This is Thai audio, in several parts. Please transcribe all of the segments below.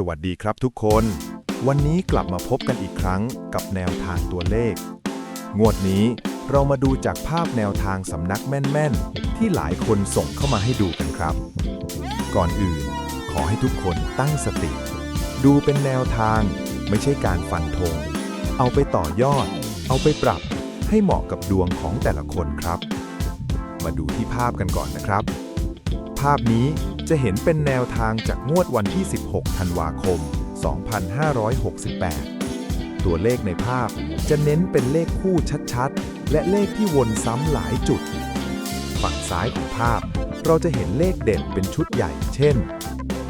สวัสดีครับทุกคน วันนี้กลับมาพบกันอีกครั้งกับแนวทางตัวเลข งวดนี้เรามาดูจากภาพแนวทางสำนักแม่นๆ ที่หลายคนส่งเข้ามาให้ดูกันครับ ก่อนอื่น ขอให้ทุกคนตั้งสติ ดูเป็นแนวทางไม่ใช่การฟันธงเอาไปต่อยอด เอาไปปรับให้เหมาะกับดวงของแต่ละคนครับ มาดูที่ภาพกันก่อนนะครับ ภาพนี้ จะเห็นเป็นแนวทางจากงวดวันที่ 16 ธันวาคม 2568 ตัวเลขในภาพจะเน้นเป็นเลขคู่ชัดๆ และเลขที่วนซ้ำหลายจุด ฝั่งซ้ายของภาพ เราจะเห็นเลขเด่นเป็นชุดใหญ่ เช่น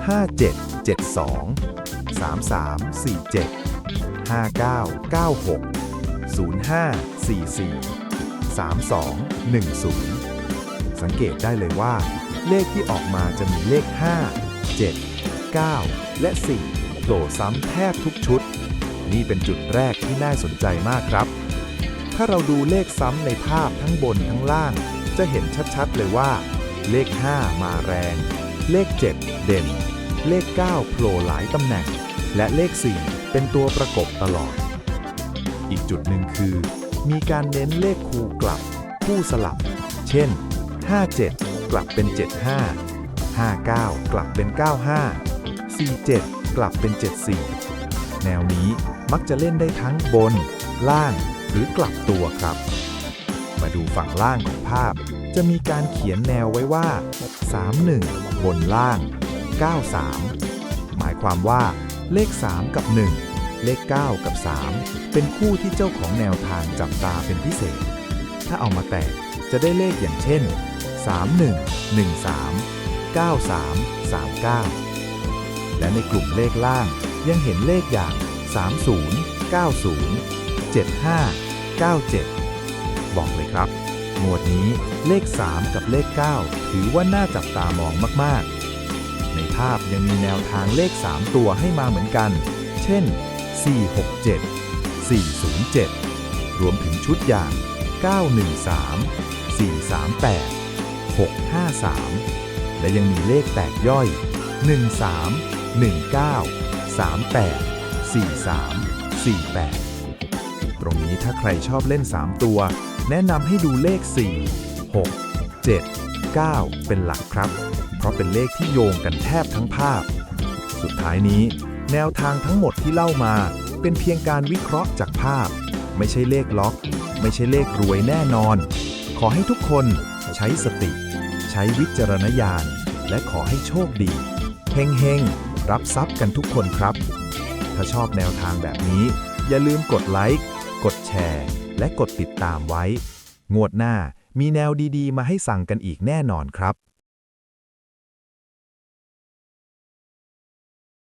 5772 3347 5996 0544 3210 สังเกตได้เลยว่า เลขที่ออกมาจะมีเลข 5 7 9 และ 4 โผล่ซ้ำแทบทุกชุด นี่เป็นจุดแรกที่น่าสนใจมากครับ ถ้าเราดูเลขซ้ำในภาพทั้งบนทั้งล่าง จะเห็นชัดๆเลยว่า เลข 5 มาแรง เลข 7 เด่น เลข 9 โผล่หลายตำแหน่ง และเลข 4 เป็นตัวประกบตลอด อีกจุดหนึ่งคือ มีการเน้นเลขคูกลับ คู่สลับ เช่น 57 กลับเป็น 75 59 กลับเป็น 95 47 กลับเป็น 74 แนวนี้มักจะเล่นได้ทั้งบน ล่างหรือกลับตัวครับ มาดูฝั่งล่างของภาพ จะมีการเขียนแนวไว้ว่า 31 บนล่าง 93 หมายความว่าเลข 3 กับ 1 เลข 9 กับ 3 เป็นคู่ที่เจ้าของแนวทางจับตาเป็นพิเศษ ถ้าเอามาแตกจะได้เลขอย่างเช่น 31 13 93 39 และในกลุ่มเลขล่างยังเห็นเลขอย่าง 30 90 75 97 บอกเลยครับ หมวดนี้เลข 3 กับเลข 9 ถือว่าน่าจับตามองมาก ๆ ในภาพยังมีแนวทางเลข 3 ตัวให้มาเหมือนกัน เช่น 467 407 รวมถึงชุดอย่าง 913 438 653 และยังมีเลขแตกย่อย 13 19 38 43 48 ตรงนี้ถ้าใครชอบเล่น 3 ตัว แนะนำให้ดูเลข 4 6 7 9 เป็นหลักครับ เพราะเป็นเลขที่โยงกันแทบทั้งภาพ สุดท้ายนี้ แนวทางทั้งหมดที่เล่ามา เป็นเพียงการวิเคราะห์จากภาพ ไม่ใช่เลขล็อก ไม่ใช่เลขรวยแน่นอน ขอให้ทุกคนใช้สติ ใช้วิจารณญาณ และขอให้โชคดีเฮงเฮงรับทรัพย์กันทุกคนครับ ถ้าชอบแนวทางแบบนี้ อย่าลืมกดไลค์กดแชร์ และกดติดตามไว้ งวดหน้ามีแนวดีๆ มาให้สั่งกันอีกแน่นอนครับ